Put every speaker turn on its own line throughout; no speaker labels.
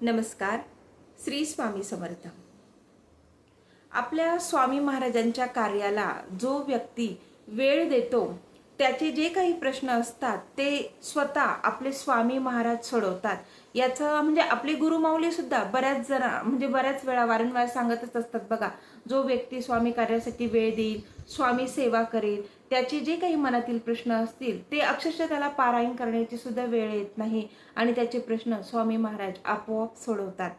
नमस्कार. श्री स्वामी समर्थ. आपल्या स्वामी महाराजांच्या कार्याला जो व्यक्ती वेळ देतो त्याचे जे काही प्रश्न असतात ते स्वतः आपले स्वामी महाराज सोडवतात. याचं म्हणजे आपले गुरुमाऊलीसुद्धा बऱ्याच जरा म्हणजे बऱ्याच वेळा वारंवार सांगतच असतात बघा जो व्यक्ती स्वामी कार्यासाठी वेळ देईल स्वामी सेवा करेल त्याचे जे काही मनातील प्रश्न असतील ते अक्षरशः त्याला पारायण करण्याची सुद्धा वेळ येत नाही आणि त्याचे प्रश्न स्वामी महाराज आपोआप सोडवतात.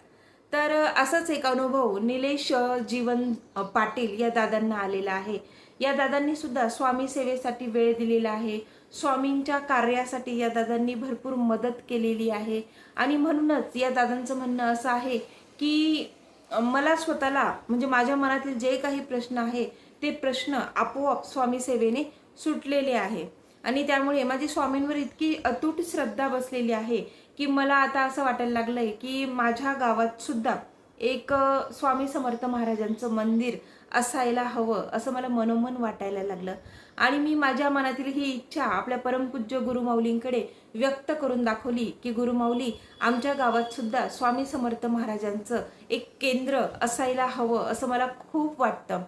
तर असाच एक अनुभव निलेश जीवन पाटील या दादांना आलेला आहे. या दादांनी सुद्धा स्वामी सेवेसाठी वेळ दिलेला आहे. स्वामींच्या कार्यासाठी या दादांनी भरपूर मदत केलेली आहे. आणि म्हणूनच या दादांचं म्हणणं असं आहे की मला स्वतःला म्हणजे माझ्या मनातील जे काही प्रश्न आहे ते प्रश्न आपोआप स्वामी सेवेने सुटलेले आहे. आणि त्यामुळे माझी स्वामींवर इतकी अतूट श्रद्धा बसलेली आहे की मला आता असं वाटायला लागलंय की माझ्या गावात सुद्धा एक स्वामी समर्थ महाराजांचं मंदिर असायला हवं असं मला मनोमन वाटायला लागलं. आणि मी माझ्या मनातील ही इच्छा आपल्या परमपूज्य गुरुमाऊलींकडे व्यक्त करून दाखवली की गुरुमाऊली आमच्या गावात सुद्धा स्वामी समर्थ महाराजांचं एक केंद्र असायला हवं असं मला खूप वाटतं.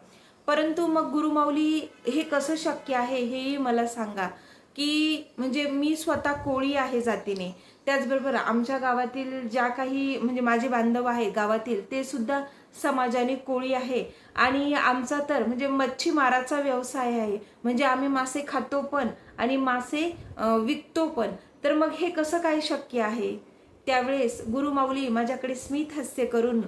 परंतु मग गुरुमाऊली हे कसं शक्य आहे हेही मला सांगा की म्हणजे मी स्वतः कोळी आहे जातीने. त्याचबरोबर आमच्या गावातील ज्या काही म्हणजे माझे बांधव आहे गावातील ते सुद्धा समाजाने कोळी आहे. आणि आमचा तर म्हणजे मच्छीमाराचा व्यवसाय आहे. म्हणजे आम्ही मासे खातो पण आणि मासे विकतो पण. तर मग हे कसं काय शक्य आहे? त्यावेळेस गुरुमाऊली माझ्याकडे स्मित हास्य करून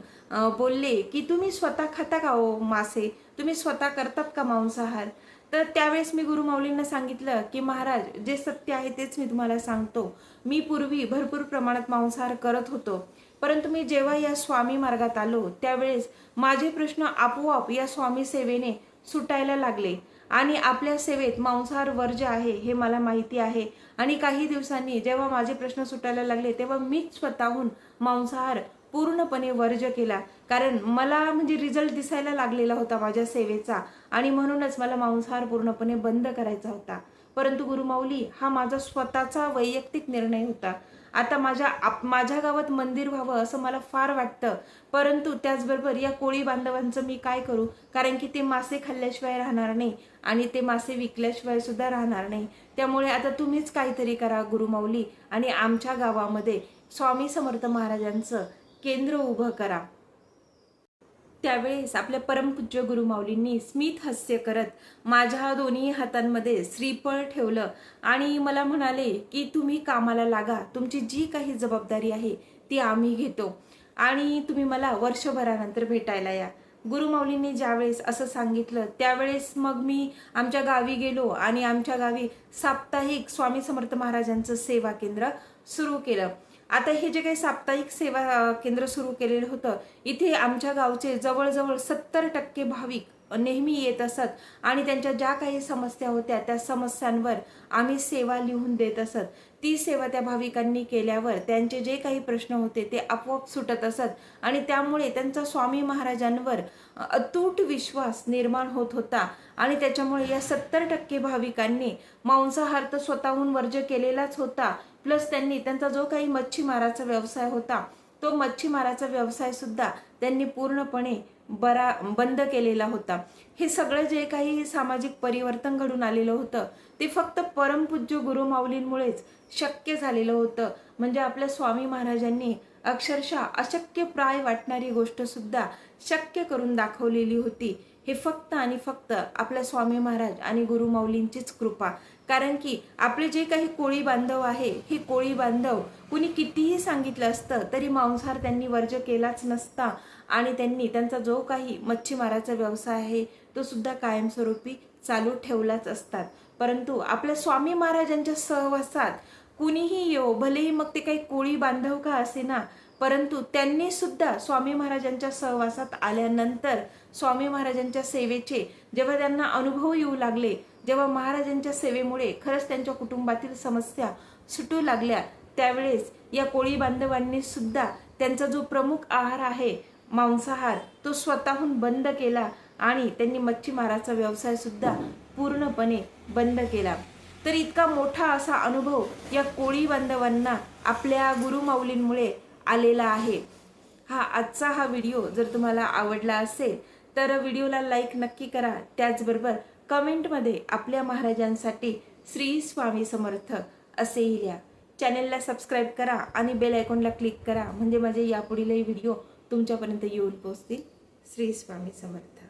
बोलले की तुम्ही स्वतः खाता का ओ मासे? तुम्ही स्वतः करतात का मांसाहार? तर त्यावेळेस मी गुरुमाऊलींना सांगितलं की महाराज जे सत्य आहे तेच मी तुम्हाला सांगतो. मी पूर्वी भरपूर प्रमाणात मांसाहार करत होतो. परंतु मी जेव्हा या स्वामी मार्गात आलो त्यावेळेस माझे प्रश्न आपोआप या स्वामी सेवेने सुटायला लागले. आणि आपल्या सेवेत मांसाहार वर्ज्य आहे हे मला माहिती आहे. आणि काही दिवसांनी जेव्हा माझे प्रश्न सुटायला लागले तेव्हा मीच स्वतःहून मांसाहार पूर्णपणे वर्ज्य केला. कारण मला म्हणजे रिझल्ट दिसायला लागलेला होता माझ्या सेवेचा आणि म्हणूनच मला मांसाहार पूर्णपणे बंद करायचा होता. परंतु गुरुमाऊली हा माझा स्वतःचा वैयक्तिक निर्णय होता. आता माझ्या आप माझ्या गावात मंदिर व्हावं असं मला फार वाटतं. परंतु त्याचबरोबर या कोळी बांधवांचं मी काय करू? कारण की ते मासे खाल्ल्याशिवाय राहणार नाही आणि ते मासे विकल्याशिवाय सुद्धा राहणार नाही. त्यामुळे आता तुम्हीच काहीतरी करा गुरुमाऊली आणि आमच्या गावामध्ये स्वामी समर्थ महाराजांचं केंद्र उभं करा. त्यावेळेस आपल्या परमपूज्य गुरुमाऊलींनी स्मित हास्य करत माझ्या दोन्ही हातांमध्ये श्रीफळ ठेवलं. आणि मला म्हणाले की तुम्ही कामाला लागा. तुमची जी काही जबाबदारी आहे ती आम्ही घेतो. आणि तुम्ही मला वर्षभरानंतर भेटायला या. गुरुमाऊलींनी ज्यावेळेस असं सांगितलं त्यावेळेस मग मी आमच्या गावी गेलो आणि आमच्या गावी साप्ताहिक स्वामी समर्थ महाराजांचं सेवा केंद्र सुरू केलं. आता हे जे काही साप्ताहिक सेवा केंद्र सुरू केलेलं होतं इथे आमच्या गावचे जवळजवळ सत्तर टक्के भाविक नेहमी येत असत आणि त्यांच्या ज्या काही समस्या होत्या त्या समस्यांवर आम्ही सेवा लिहून देत असत. ती सेवा त्या भाविकांनी केल्यावर त्यांचे जे काही प्रश्न होते ते आपोआप सुटत असत आणि त्यामुळे त्यांचा स्वामी महाराजांवर अतूट विश्वास निर्माण होत होता आणि त्याच्यामुळे या सत्तर टक्के भाविकांनी मांसाहार तर स्वतःहून वर्ज केलेलाच होता प्लस त्यांनी त्यांचा जो काही मच्छीमाराचा व्यवसाय होता तो मच्छीमाराचा व्यवसाय सुद्धा त्यांनी पूर्णपणे बरा बंद केलेला होता. हे सगळं जे काही सामाजिक परिवर्तन घडून आलेलं होतं ते फक्त परमपूज्य गुरुमाऊलींमुळेच शक्य झालेलं होतं. म्हणजे आपल्या स्वामी महाराजांनी अक्षरशः अशक्य प्राय वाटणारी गोष्ट सुद्धा शक्य करून दाखवलेली होती. हे फक्त आणि फक्त आपल्या स्वामी महाराज आणि गुरुमाऊलींचीच कृपा. कारण की आपले जे काही कोळी बांधव आहे हे कोळी बांधव कुणी कितीही सांगितलं असतं तरी मांसाहार त्यांनी वर्ज केलाच नसता. आणि त्यांनी त्यांचा जो काही मच्छीमाराचा व्यवसाय आहे तो सुद्धा कायमस्वरूपी चालू ठेवलाच असतात. परंतु आपल्या स्वामी महाराजांच्या सहवासात कुणीही येऊ भलेही मग ते काही कोळी बांधव का असे ना परंतु त्यांनी सुद्धा स्वामी महाराजांच्या सहवासात आल्यानंतर स्वामी महाराजांच्या सेवेचे जेव्हा त्यांना अनुभव येऊ लागले जेव्हा महाराजांच्या सेवेमुळे खरंच त्यांच्या कुटुंबातील समस्या सुटू लागल्या त्यावेळेस या कोळी बांधवांनी सुद्धा त्यांचा जो प्रमुख आहार आहे मांसाहार तो स्वतःहून बंद केला आणि त्यांनी मच्छीमाराचा व्यवसाय सुद्धा पूर्णपणे बंद केला. तर इतका मोठा असा अनुभव या कोळी बांधवांना आपल्या गुरुमाऊलींमुळे आलेला आहे. हा आजचा हा व्हिडिओ जर तुम्हाला आवडला असेल तर व्हिडिओला लाईक नक्की करा. त्याचबरोबर कमेंटमध्ये आपल्या महाराजांसाठी श्री स्वामी समर्थ असेही लिहा. चॅनेलला सबस्क्राईब करा आणि बेल आयकॉनला क्लिक करा. म्हणजे माझे यापुढीलही व्हिडिओ तुमच्यापर्यंत येऊन पोहोचतील. श्री स्वामी समर्थ.